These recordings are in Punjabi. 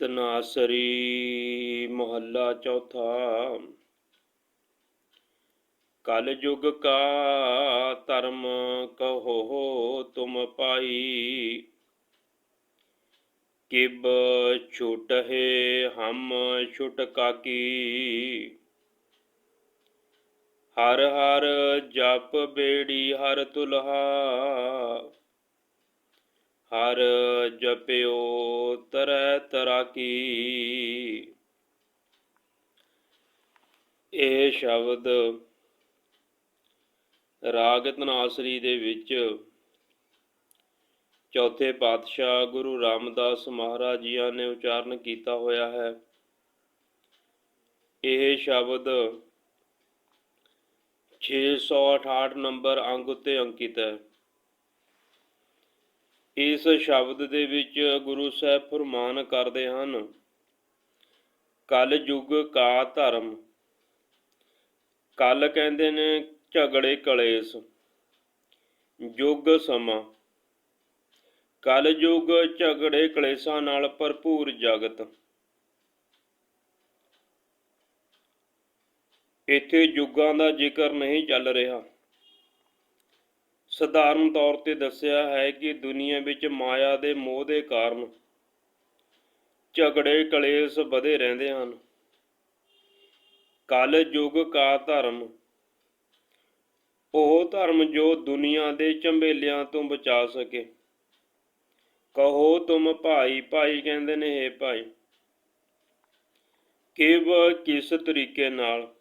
ਤਨਾਸਰੀ ਮਹੱਲਾ ਚੌਥਾ। ਕਲ ਯੁਗ ਕਾ ਧਰਮ ਕਹੋ ਤੁਮ ਪਾਈ ਕਿਬ ਛੁਟਹਿ ਹਮ ਛੁਟ ਕਾਕੀ। ਹਰ ਹਰ ਜਪ ਬੇੜੀ ਹਰ ਤੁਲਹਾ। ਹਰ ਜਪਿਓ ਤਰੈ ਕੀ ਇਹ ਸ਼ਬਦ ਰਾਗ ਧਨਾਸਰੀ ਦੇ ਵਿੱਚ ਚੌਥੇ ਪਾਤਸ਼ਾਹ ਗੁਰੂ ਰਾਮਦਾਸ ਮਹਾਰਾਜ ਜੀਆਂ ਨੇ ਉਚਾਰਨ ਕੀਤਾ ਹੋਇਆ ਹੈ। ਇਹ ਸ਼ਬਦ 668 ਨੰਬਰ ਅੰਗ ਉੱਤੇ ਅੰਕਿਤ ਹੈ। ਇਸ ਸ਼ਬਦ ਦੇ ਵਿੱਚ ਗੁਰੂ ਸਾਹਿਬ ਫਰਮਾਨ ਕਰਦੇ ਹਨ ਕਲ ਯੁਗ ਕਾ ਧਰਮ। ਕਲ ਕਹਿੰਦੇ ਨੇ, ਝਗੜੇ ਕਲੇਸ਼। ਯੁਗ ਸਮਾਂ। ਕਲ ਯੁਗ ਝਗੜੇ ਕਲੇਸ਼ਾਂ ਨਾਲ ਭਰਪੂਰ ਜਗਤ। ਇੱਥੇ ਯੁੱਗਾਂ ਦਾ ਜ਼ਿਕਰ ਨਹੀਂ ਚੱਲ ਰਿਹਾ। ਸਧਾਰਨ ਤੌਰ ਤੇ ਦੱਸਿਆ ਹੈ ਕਿ ਦੁਨੀਆ ਵਿੱਚ ਮਾਇਆ ਦੇ ਮੋਹ ਦੇ ਕਾਰਨ ਝਗੜੇ, ਕਲੇਸ਼ ਵਧੇ ਰਹਿੰਦੇ ਹਨ। ਕਲ ਯੁਗ ਕਾ ਧਰਮ। ਉਹ ਧਰਮ ਜੋ ਦੁਨੀਆ ਦੇ ਝੰਬੇਲਿਆਂ ਤੋਂ ਬਚਾ ਸਕੇ। ਕਹੋ ਤੁਮ ਭਾਈ ਭਾਈ ਕਹਿੰਦੇ ਨੇ, ਹੈ ਭਾਈ। ਕਿਵ ਕਿਸ ਤਰੀਕੇ ਨਾਲ?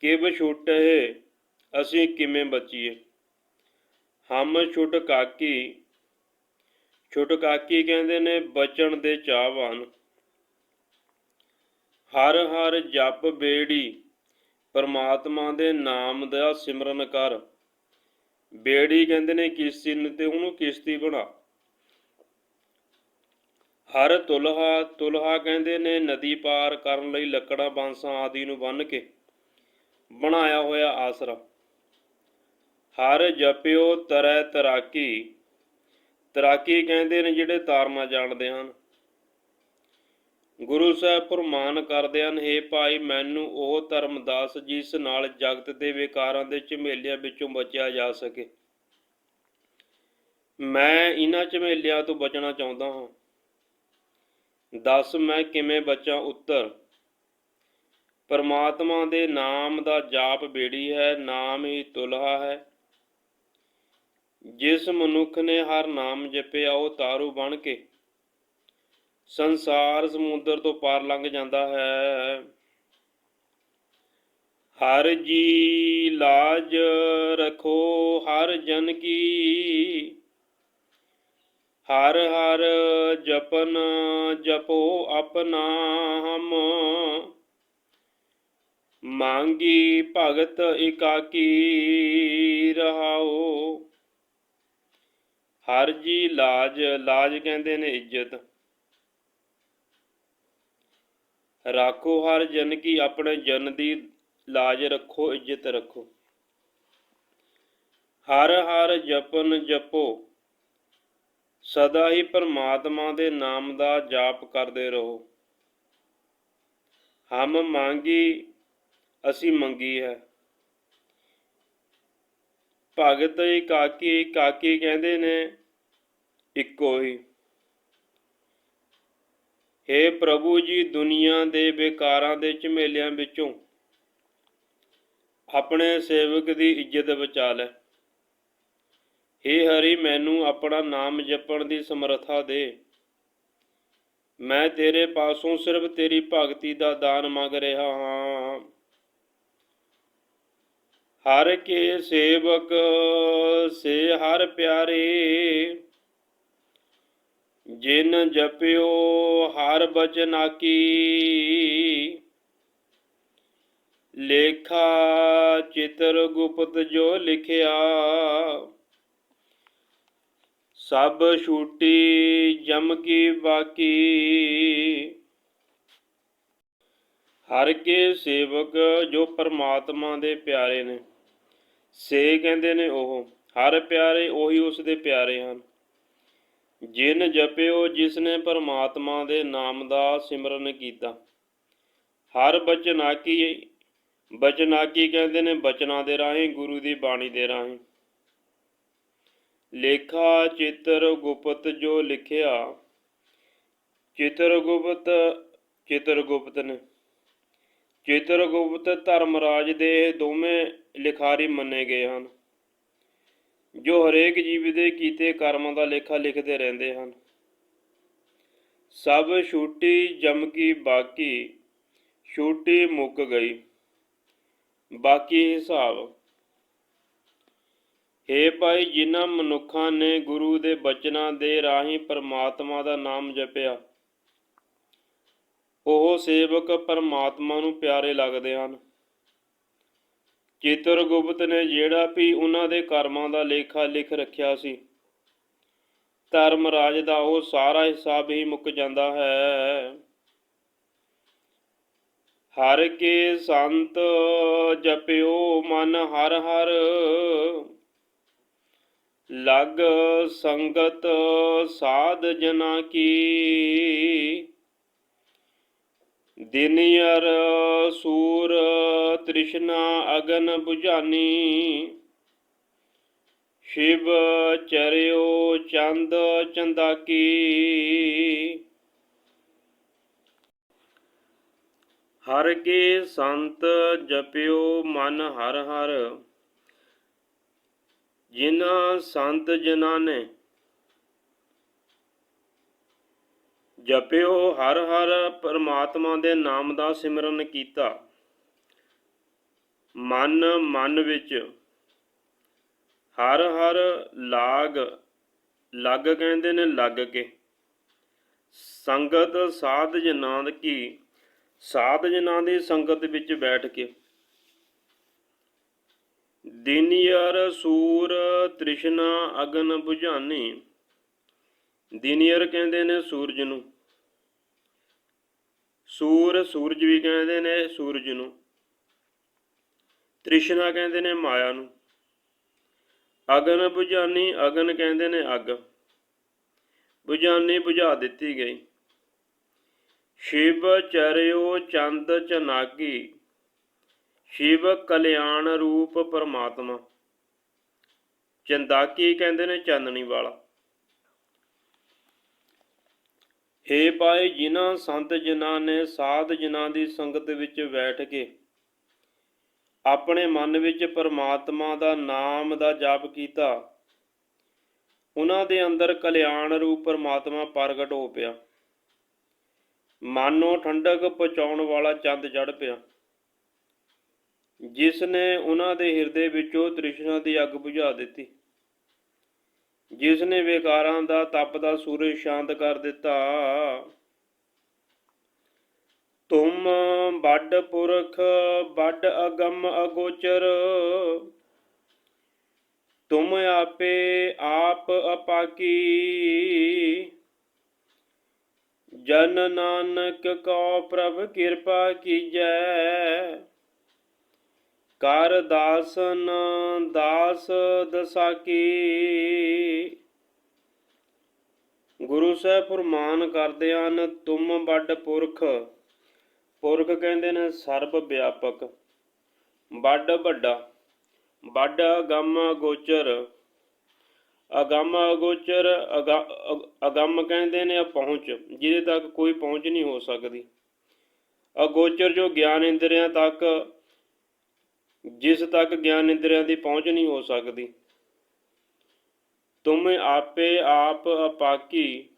ਕਿਵ ਛੁਟੇ, ਅਸੀਂ ਕਿਵੇਂ ਬਚੀਏ? ਹਮ ਛੁਟ ਕਾਕੀ। ਛੁਟ ਕਾਕੀ ਕਹਿੰਦੇ ਨੇ, ਬਚਣ ਦੇ ਚਾਹਵਾਨ। ਹਰ ਹਰ ਜਪ ਬੇੜੀ, ਪਰਮਾਤਮਾ ਦੇ ਨਾਮ ਦਾ ਸਿਮਰਨ ਕਰ। ਬੇੜੀ ਕਹਿੰਦੇ ਨੇ, ਕਿਸ਼ਤੀ ਨੂੰ ਤੇ ਉਹਨੂੰ ਕਿਸ਼ਤੀ ਬਣਾ। ਹਰ ਤੁਲਹਾ ਤੁਲਹਾ ਕਹਿੰਦੇ ਨੇ, ਨਦੀ ਪਾਰ ਕਰਨ ਲਈ ਲੱਕੜਾਂ, ਬਾਂਸਾਂ ਆਦਿ ਨੂੰ ਬੰਨ ਕੇ ਬਣਾਇਆ ਹੋਇਆ ਆਸਰਾ। ਹਰ ਜਪਿਓ ਤਰੈ ਤਰਾਕੀ। ਤਰਾਕੀ ਕਹਿੰਦੇ ਨੇ ਜਿਹੜੇ ਤਾਰਨਾ ਜਾਣਦੇ ਹਨ। ਗੁਰੂ ਸਾਹਿਬ ਪ੍ਰਮਾਨ ਕਰਦੇ ਹਨ हे ਭਾਈ, ਮੈਨੂੰ ਉਹ ਧਰਮ ਦੱਸ ਜਿਸ ਨਾਲ ਜਗਤ ਦੇ ਵਿਕਾਰਾਂ ਦੇ ਝਮੇਲਿਆਂ ਵਿੱਚੋਂ ਬਚਿਆ ਜਾ ਸਕੇ। ਮੈਂ ਇਹਨਾਂ ਝਮੇਲਿਆਂ ਤੋਂ ਬਚਣਾ ਚਾਹੁੰਦਾ ਹਾਂ। ਦੱਸ ਮੈਂ ਕਿਵੇਂ ਬਚਾਂ, ਉੱਤਰ। ਪਰਮਾਤਮਾ ਦੇ ਨਾਮ ਦਾ ਜਾਪ ਬੇੜੀ ਹੈ, ਨਾਮ ਹੀ ਤੁਲਹਾ ਹੈ। ਜਿਸ ਮਨੁੱਖ ਨੇ ਹਰ ਨਾਮ ਜਪਿਆ, ਉਹ ਤਾਰੂ ਬਣ ਕੇ ਸੰਸਾਰ ਸਮੁੰਦਰ ਤੋਂ ਪਾਰ ਲੰਘ ਜਾਂਦਾ ਹੈ। ਹਰ ਜੀ ਲਾਜ ਰਖੋ, ਹਰ ਜਨ ਕੀ ਹਰ ਹਰ ਜਪਨ ਜਪੋ ਆਪਣਾ ਹਮ। ਮੰਗੀ ਭਗਤ ਇਕਾਕੀ ਰਹਾਓ। ਹਰ ਜੀ ਲਾਜ ਲਾਜ ਕਹਿੰਦੇ ਨੇ ਇੱਜ਼ਤ। ਰਾਖੋ ਹਰ ਜਨ ਕੀ ਆਪਣੇ ਜਨ ਦੀ ਲਾਜ ਰੱਖੋ, ਇੱਜ਼ਤ ਰੱਖੋ। ਹਰ ਹਰ ਜਪਨ ਜਪੋ, ਸਦਾ ਹੀ ਪਰਮਾਤਮਾ ਦੇ ਨਾਮ ਦਾ ਜਾਪ ਕਰਦੇ ਰਹੋ। ਹਮ ਮੰਗੀ, ਅਸੀਂ ਮੰਗੀ ਹੈ। ਭਗਤ ਇਕਾਕੀ ਕਾਕੀ ਕਹਿੰਦੇ ਨੇ ਇੱਕੋ ਹੀ। हे ਪ੍ਰਭੂ ਜੀ, ਦੁਨੀਆ ਦੇ ਬੇਕਾਰਾਂ ਦੇ ਝਮੇਲਿਆਂ ਵਿੱਚੋਂ ਆਪਣੇ ਸੇਵਕ ਦੀ ਇੱਜ਼ਤ ਬਚਾ ਲੈ। हे ਹਰੀ, ਮੈਨੂੰ ਆਪਣਾ ਨਾਮ ਜਪਣ ਦੀ ਸਮਰੱਥਾ ਦੇ। ਮੈਂ ਤੇਰੇ ਪਾਸੋਂ ਸਿਰਫ ਤੇਰੀ ਭਗਤੀ ਦਾ ਦਾਨ ਮੰਗ ਰਿਹਾ ਹਾਂ। ਹਰ ਕੇ ਸੇਵਕ ਸੇ ਹਰ ਪਿਆਰੇ। ਜਿਨ ਜਪਿਓ ਹਰ ਬਚਨਾ ਕੀ ਲੇਖਾ ਚਿਤਰ ਗੁਪਤ ਜੋ ਲਿਖਿਆ। ਸਭ ਛੂਟੀ ਜਮ ਕੀ ਬਾਕੀ। ਹਰ ਕੇ ਸੇਵਕ ਜੋ ਪਰਮਾਤਮਾ ਦੇ ਪਿਆਰੇ ਨੇ। ਸੇ ਕਹਿੰਦੇ ਨੇ ਉਹ, ਹਰ ਪਿਆਰੇ ਉਹੀ ਉਸ ਦੇ ਪਿਆਰੇ ਹਨ। ਜਿਨ ਜਪਿਓ ਜਿਸਨੇ ਪਰਮਾਤਮਾ ਦੇ ਨਾਮ ਦਾ ਸਿਮਰਨ ਕੀਤਾ। ਹਰ ਬਚਨਾਕੀ ਬਚਨਾਕੀ ਕਹਿੰਦੇ ਨੇ ਬਚਨਾਂ ਦੇ ਰਾਹੀਂ, ਗੁਰੂ ਦੀ ਬਾਣੀ ਦੇ ਰਾਹੀਂ। ਲੇਖਾ ਚਿੱਤਰ ਗੁਪਤ ਜੋ ਲਿਖਿਆ, ਚਿੱਤਰ ਗੁਪਤ ਚਿੱਤਰ ਗੁਪਤ ਨੇ। ਚਿੱਤਰ ਗੁਪਤ ਧਰਮਰਾਜ ਦੇ ਦੋਵੇਂ ਲਿਖਾਰੀ ਮੰਨੇ ਗਏ ਹਨ। ਜੋ ਹਰੇਕ ਜੀਵ ਦੇ ਕੀਤੇ ਕਰਮਾਂ ਦਾ ਲੇਖਾ ਲਿਖਦੇ ਰਹਿੰਦੇ ਹਨ। ਸਭ ਛੂਟੀ ਜਮਕੀ ਬਾਕੀ, ਛੂਟੀ ਮੁੱਕ ਗਈ। ਬਾਕੀ ਹਿਸਾਬ। ਹੇ ਭਾਈ, ਜਿਨ੍ਹਾਂ ਮਨੁੱਖਾਂ ਨੇ ਗੁਰੂ ਦੇ ਬਚਨਾਂ ਦੇ ਰਾਹੀਂ ਪਰਮਾਤਮਾ ਦਾ ਨਾਮ ਜਪਿਆ, ਉਹ ਸੇਵਕ ਪਰਮਾਤਮਾ ਨੂੰ ਪਿਆਰੇ ਲੱਗਦੇ ਹਨ। ਚਿੱਤਰਗੁਪਤ ਨੇ ਜਿਹੜਾ ਵੀ ਉਹਨਾਂ ਦੇ ਕਰਮਾਂ ਦਾ ਲੇਖਾ ਲਿਖ ਰੱਖਿਆ ਸੀ, ਧਰਮ ਰਾਜ ਦਾ ਉਹ ਸਾਰਾ ਹਿਸਾਬ ਹੀ ਮੁੱਕ ਜਾਂਦਾ ਹੈ। ਹਰ ਕੇ ਸੰਤ ਜਪਿਓ ਮਨ ਹਰ ਹਰ, ਲਗ ਸੰਗਤ ਸਾਧ ਜਨਾ ਕੀ। ਦਿਨਯਰ ਸੂਰ ਤ੍ਰਿਸ਼ਨਾ ਅਗਨ 부ਝਾਨੀ ਸ਼ਿਵ ਚਰਿਓ ਚੰਦ ਚੰਦਾਕੀ। ਹਰ ਕੇ ਸੰਤ ਜਪਿਓ ਮਨ ਹਰ ਹਰ। ਜਿਨ੍ਹਾਂ ਸੰਤ ਜਨਾਂ ਨੇ ਜਪਿਓ ਹਰ ਹਰ ਪਰਮਾਤਮਾ ਦੇ ਨਾਮ ਦਾ ਸਿਮਰਨ ਕੀਤਾ। ਮਨ ਮਨ ਵਿੱਚ ਹਰ ਹਰ ਲਾਗ, ਲੱਗ ਕਹਿੰਦੇ ਨੇ ਲੱਗ ਕੇ। ਸੰਗਤ ਸਾਧ ਜਨਾਂ ਕੀ, ਸਾਧ ਜਨਾਂ ਦੀ ਸੰਗਤ ਵਿੱਚ ਬੈਠ ਕੇ। ਦਿਨਯਰ ਸੂਰ ਤ੍ਰਿਸ਼ਨਾ ਅਗਨ 부ਝਾਨੀ ਦਿਨੀਅਰ ਕਹਿੰਦੇ ਨੇ ਸੂਰਜ ਨੂੰ। ਸੂਰ ਸੂਰਜ ਵੀ ਕਹਿੰਦੇ ਨੇ ਸੂਰਜ ਨੂੰ। ਤ੍ਰਿਸ਼ਨਾ ਕਹਿੰਦੇ ਨੇ ਮਾਇਆ ਨੂੰ। ਅਗਨ ਬੁਝਾਨੀ, ਅਗਨ ਕਹਿੰਦੇ ਨੇ ਅੱਗ। ਬੁਝਾਨੀ ਬੁਝਾ ਦਿੱਤੀ ਗਈ। ਸ਼ਿਵ ਚਰਿਓ ਚੰਦ ਚਨਾਗੀ। ਸ਼ਿਵ ਕਲਿਆਣ ਰੂਪ ਪਰਮਾਤਮਾ। ਚੰਦਾਕੀ ਕਹਿੰਦੇ ਨੇ ਚਾਨਣੀ ਵਾਲਾ। ਹੇ ਭਾਈ ਜਿਨ੍ਹਾਂ ਸੰਤ ਜਿਨ੍ਹਾਂ ਨੇ ਸਾਧ ਜਿਨ੍ਹਾਂ ਦੀ ਸੰਗਤ ਵਿੱਚ ਬੈਠ ਕੇ ਆਪਣੇ ਮਨ ਵਿੱਚ ਪਰਮਾਤਮਾ ਦਾ ਨਾਮ ਦਾ ਜਪ ਕੀਤਾ, ਉਹਨਾਂ ਦੇ ਅੰਦਰ ਕਲਿਆਣ ਰੂਪ ਪਰਮਾਤਮਾ ਪ੍ਰਗਟ ਹੋ ਪਿਆ। ਮਨ ਨੂੰ ਠੰਡਕ ਪਹੁੰਚਾਉਣ ਵਾਲਾ ਚੰਦ ਚੜ ਪਿਆ। ਜਿਸ ਨੇ ਉਹਨਾਂ ਦੇ ਹਿਰਦੇ ਵਿੱਚੋਂ ਤ੍ਰਿਸ਼ਨਾ ਦੀ ਅੱਗ ਬੁਝਾ ਦਿੱਤੀ। ਜਿਸ ਨੇ ਵਿਕਾਰਾਂ ਦਾ ਤਪਦਾ ਸੂਰਜ ਸ਼ਾਂਤ ਕਰ ਦਿੱਤਾ। ਤੁਮ ਵੱਡ ਪੁਰਖ, ਵੱਡ ਅਗੰਮ ਅਗੋਚਰ। ਤੁਮ ਆਪੇ ਆਪ ਅਪਾਕੀ। ਜਨ ਨਾਨਕ ਕੋ ਪ੍ਰਭ ਕਿਰਪਾ ਕੀਜੈ। ਕਰ ਦਾਸਨ ਦਾਸ ਦਸਾਕੀ। ਗੁਰੂ ਸਾਹਿਬ ਫਰਮਾਨ ਕਰਦੇ ਹਨ, ਤੁਮ ਵੱਡ ਪੁਰਖ। ਪੁਰਖ ਕਹਿੰਦੇ ਨੇ, ਸਰਬ ਵਿਆਪਕ। ਵੱਡ ਵੱਡਾ, ਵੱਡ ਅਗੰਮ ਗੋਚਰ। ਅਗੰਮ ਅਗੋਚਰ ਅਗ- ਅਗੰਮ ਕਹਿੰਦੇ ਨੇ ਪਹੁੰਚ ਜਿਹਦੇ ਤੱਕ ਕੋਈ ਪਹੁੰਚ ਨਹੀਂ ਹੋ ਸਕਦੀ। ਅਗੋਚਰ ਜੋ ਗਿਆਨ ਇੰਦਰੀਆਂ ਤੱਕ ਜਿਸ ਤੱਕ ਗਿਆਨ ਇੰਦਰੀਆਂ ਦੀ ਪਹੁੰਚ ਨਹੀਂ ਹੋ ਸਕਦੀ। ਤੁਮ ਆਪੇ ਆਪ ਅਪਾਕੀ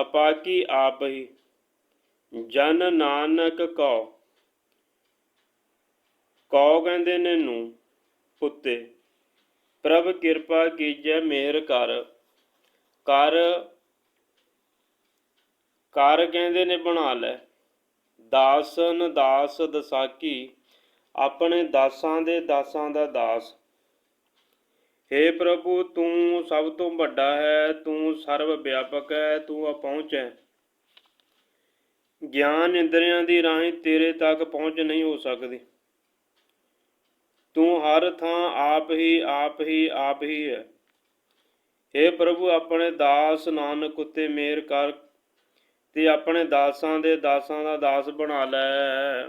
ਅਪਾਕੀ ਆਪ ਹੀ, ਜਨ ਨਾਨਕ ਕਉ। ਕਉ ਕਹਿੰਦੇ ਨੇ ਨੂੰ ਉੱਤੇ ਪ੍ਰਭ ਕਿਰਪਾ ਕੀਜੈ ਮਿਹਰ ਕਰ। ਕਰ ਕਰ ਕਹਿੰਦੇ ਨੇ ਬਣਾ ਲੈ। ਦਾਸਨ ਦਾਸ ਦਸਾਕੀ ਆਪਣੇ ਦਾਸਾਂ ਦੇ ਦਾਸਾਂ ਦਾ ਦਾਸ। हे ਪ੍ਰਭੂ, ਤੂੰ ਸਭ ਤੋਂ ਵੱਡਾ ਹੈ, ਤੂੰ ਸਰਵ ਵਿਆਪਕ ਹੈ, ਤੂੰ ਅਪਹੁੰਚ ਹੈ। ਗਿਆਨ ਇੰਦਰੀਆਂ ਦੀ ਰਾਹੀਂ ਤੇਰੇ ਤੱਕ ਪਹੁੰਚ ਨਹੀਂ ਹੋ ਸਕਦੀ। ਤੂੰ ਹਰ ਥਾਂ ਆਪ ਹੀ ਆਪ ਹੀ ਆਪ ਹੀ ਹੈ। हे ਪ੍ਰਭੂ, ਆਪਣੇ ਦਾਸ ਨਾਨਕ ਉਤੇ ਮੇਰ ਕਰ ਤੇ ਆਪਣੇ ਦਾਸਾਂ ਦੇ ਦਾਸਾਂ ਦਾ ਦਾਸ ਬਣਾ ਲੈ।